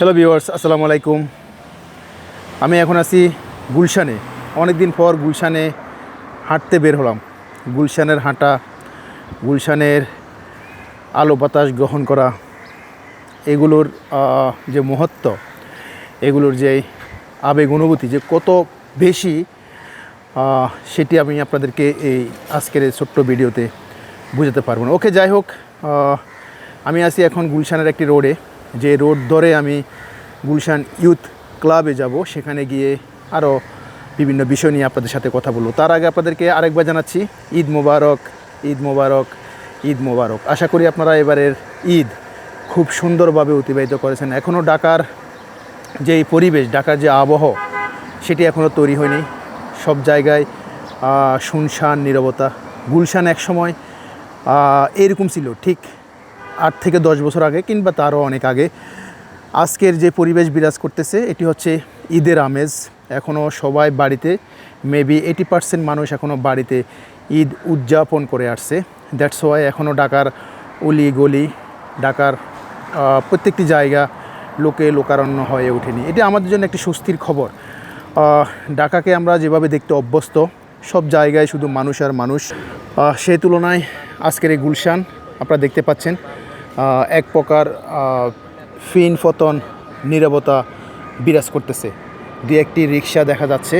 Hello viewers আসসালামু আলাইকুম। আমি এখন আছি গুলশানে। অনেক দিন পর গুলশানে হাঁটতে বের হলাম। গুলশানের হাঁটা, গুলশানের আলো বাতাস গ্রহণ করা, এগুলোর যে মহত্ব, এগুলোর যে আবেগ অনুভূতি, যে কত বেশি সেটি আমি আপনাদেরকে এই আজকের এই ছোট্ট ভিডিওতে বুঝাতে পারব না। ওকে, যাই হোক আমি আছি এখন গুলশানের একটি রোডে। যে রোড ধরে আমি গুলশান ইউথ ক্লাবে যাব, সেখানে গিয়ে আরও বিভিন্ন বিষয় নিয়ে আপনাদের সাথে কথা বলব। তার আগে আপনাদেরকে আরেকবার জানাচ্ছি, ঈদ মোবারক ঈদ মোবারক ঈদ মোবারক। আশা করি আপনারা এবারের ঈদ খুব সুন্দরভাবে অতিবাহিত করেছেন। এখনও ঢাকার যে পরিবেশ, ঢাকার যে আবহ সেটি এখনও তৈরি হয়নি। সব জায়গায় শুনশান, নীরবতা। গুলশান এক সময় এরকম ছিল, ঠিক আট থেকে দশ বছর আগে কিংবা তারও অনেক আগে আজকের যে পরিবেশ বিরাজ করতেছে, এটি হচ্ছে ঈদের আমেজ। এখনও সবাই বাড়িতে মেবি এইটি পার্সেন্ট মানুষ এখনও বাড়িতে ঈদ উদযাপন করে আসছে। দ্যাটস ওয়াই এখনও ঢাকার অলি গলি, ঢাকার প্রত্যেকটি জায়গা লোকে লোকারণ্য হয়ে ওঠেনি। এটা আমাদের জন্য একটি স্বস্তির খবর। ঢাকাকে আমরা যেভাবে দেখতে অভ্যস্ত, সব জায়গায় শুধু মানুষ আর মানুষ। সেই তুলনায় আজকের এই গুলশান, আপনারা দেখতে পাচ্ছেন এক প্রকার ফিন ফতন নীরবতা বিরাজ করতেছে। দু একটি রিক্সা দেখা যাচ্ছে।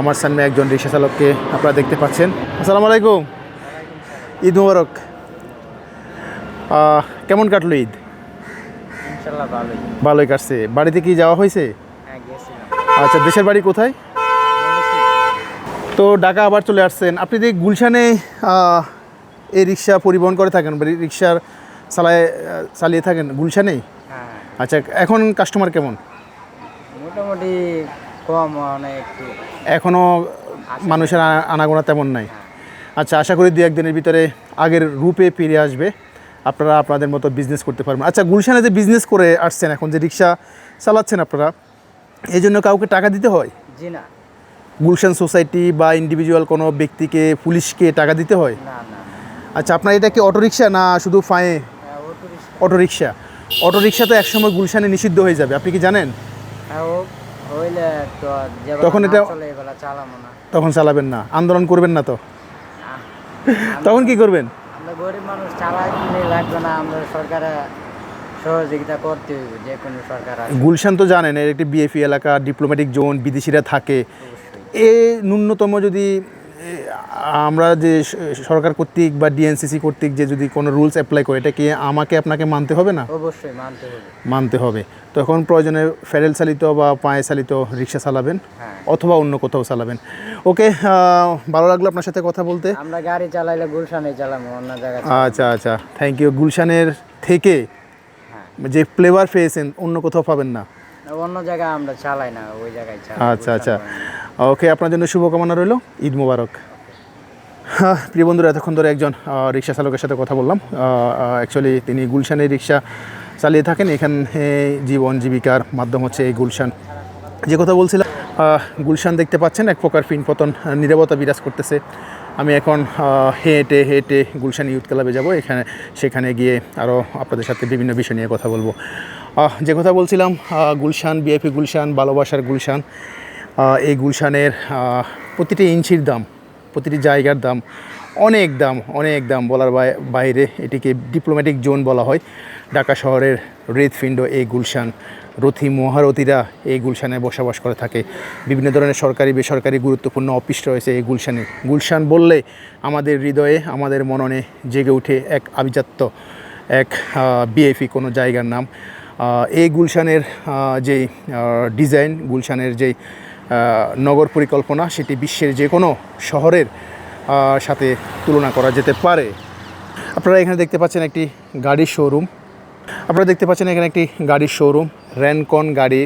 আমার সামনে একজন রিক্সা চালককে আপনারা দেখতে পাচ্ছেন। আসসালামু আলাইকুম। ঈদ মুবারক। কেমন কাটলো ঈদ? ভালোই। কাটছে। বাড়িতে কি যাওয়া হয়েছে? হ্যাঁ আচ্ছা দেশের বাড়ি কোথায়? তো ঢাকা আবার চলে আসছেন। আপনি যে গুলশানে এই রিক্সা পরিবহন করে থাকেন রিক্সার চালায় চালিয়ে থাকেন। গুলশানেই? হ্যাঁ। আচ্ছা এখন কাস্টমার কেমন? মোটামুটি কম অনেক এখনও মানুষের আনাগোনা তেমন নাই। আচ্ছা আশা করি দু একদিনের ভিতরে আগের রূপে ফিরে আসবে। আপনারা আপনাদের মতো বিজনেস করতে পারবেন। আচ্ছা গুলশানে যে বিজনেস করে আসছেন এখন যে রিক্সা চালাচ্ছেন আপনারা এই জন্য কাউকে টাকা দিতে হয়? জি না। গুলশান সোসাইটি বা ইন্ডিভিজুয়াল কোনো ব্যক্তিকে পুলিশকে টাকা দিতে হয়? আচ্ছা আপনার এটা কি অটোরিকশা না শুধু ফাঁয়ে? হ্যাঁ অটোরিকশা। অটোরিকশা তো একসময় গুলশানে নিষিদ্ধ হয়ে যাবে আপনি কি জানেন? তখন এটা- তখন চালাবেন না আন্দোলন করবেন না তো। তখন কি করবেন? গরিব মানুষ চালাই লাগবে না আমরা সরকারে সহযোগিতা করতে হইব যে কোনো সরকার গুলশান তো জানেন এর একটি বিএফি এলাকা ডিপ্লোম্যাটিক জোন বিদেশিরা থাকে। এ ন্যূনতম যদি আমরা যে সরকার কর্তৃক বা ডিএনসিসি কর্তৃক যে যদি কোনো রুলস অ্যাপ্লাই করে এটা কি আমাকে আপনাকে মানতে হবে না? অবশ্যই মানতে হবে। মানতে হবে। তখন প্রয়োজনে ফেরেল চালিত বা পায়ে চালিত রিক্সা চালাবেন হ্যাঁ। অথবা অন্য কোথাও চালাবেন। ওকে ভালো লাগল আপনার সাথে কথা বলতে। আমরা গাড়ি চালাইলে গুলশানে চালাবো অন্য জায়গায় আচ্ছা আচ্ছা। থ্যাংক ইউ গুলশানের থেকে হ্যাঁ। যে ফ্লেভার পেয়েছেন অন্য কোথাও পাবেন না। অন্য জায়গায় আমরা চালাই না ওই জায়গায় চালাই আচ্ছা আচ্ছা। ওকে আপনার জন্য শুভকামনা রইল। ঈদ মুবারক। হ্যাঁ, প্রিয় বন্ধুরা এতক্ষণ ধরে একজন রিক্সা চালকের সাথে কথা বললাম। অ্যাকচুয়ালি তিনি গুলশানে রিক্সা চালিয়ে থাকেন। এখানে জীবন জীবিকার মাধ্যম হচ্ছে এই গুলশান। যে কথা বলছিলাম গুলশান দেখতে পাচ্ছেন এক প্রকার পিনপতন নীরবতা বিরাজ করতেছে। আমি এখন হেঁটে হেঁটে গুলশান ইউথ ক্লাবে যাব। এখানে সেখানে গিয়ে আরও আপনাদের সাথে বিভিন্ন বিষয় নিয়ে কথা বলব। যে কথা বলছিলাম গুলশান বিএপি গুলশান ভালোবাসার গুলশান এই গুলশানের প্রতিটি ইঞ্চির দাম, প্রতিটি জায়গার দাম অনেক দাম অনেক দাম বলার বাইরে এটিকে ডিপ্লোম্যাটিক জোন বলা হয়। ঢাকা শহরের হৃদপিণ্ড এই গুলশান, রথি মহারথীরা এই গুলশানে বসবাস করে থাকে। বিভিন্ন ধরনের সরকারি, বেসরকারি গুরুত্বপূর্ণ অফিস রয়েছে এই গুলশানে। গুলশান বললে আমাদের হৃদয়ে, আমাদের মননে জেগে ওঠে এক আভিজাত্য, এক বিএফি কোনো জায়গার নাম। এই গুলশানের যেই ডিজাইন, গুলশানের যেই নগর পরিকল্পনা, সেটি বিশ্বের যে কোনো শহরের সাথে তুলনা করা যেতে পারে। আপনারা এখানে দেখতে পাচ্ছেন একটি গাড়ির শোরুম। আপনারা দেখতে পাচ্ছেন এখানে একটি গাড়ির শোরুম, র্যানকন গাড়ি,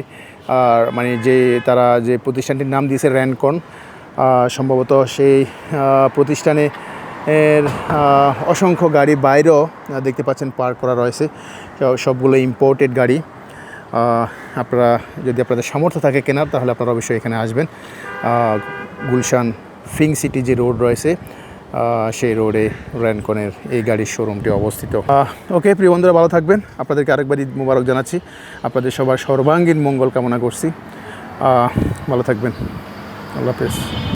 আর মানে যে তারা যে প্রতিষ্ঠানটির নাম দিয়েছে র্যানকন সম্ভবত সেই প্রতিষ্ঠানে এর অসংখ্য গাড়ি বাইরেও দেখতে পাচ্ছেন পার্ক করা রয়েছে। সবগুলো ইম্পোর্টেড গাড়ি। আপনারা যদি আপনাদের সামর্থ্য থাকে কেনার, তাহলে আপনারা অবশ্যই এখানে আসবেন। গুলশান ফিং সিটি যে রোড রয়েছে সেই রোডে র্যানকনের এই গাড়ির শোরুমটি অবস্থিত। ওকে, প্রিয় বন্ধুরা, ভালো থাকবেন। আপনাদেরকে আরেকবার ঈদ মুবারক জানাচ্ছি। আপনাদের সবার সর্বাঙ্গীন মঙ্গল কামনা করছি। ভালো থাকবেন। আল্লাহ হাফেজ।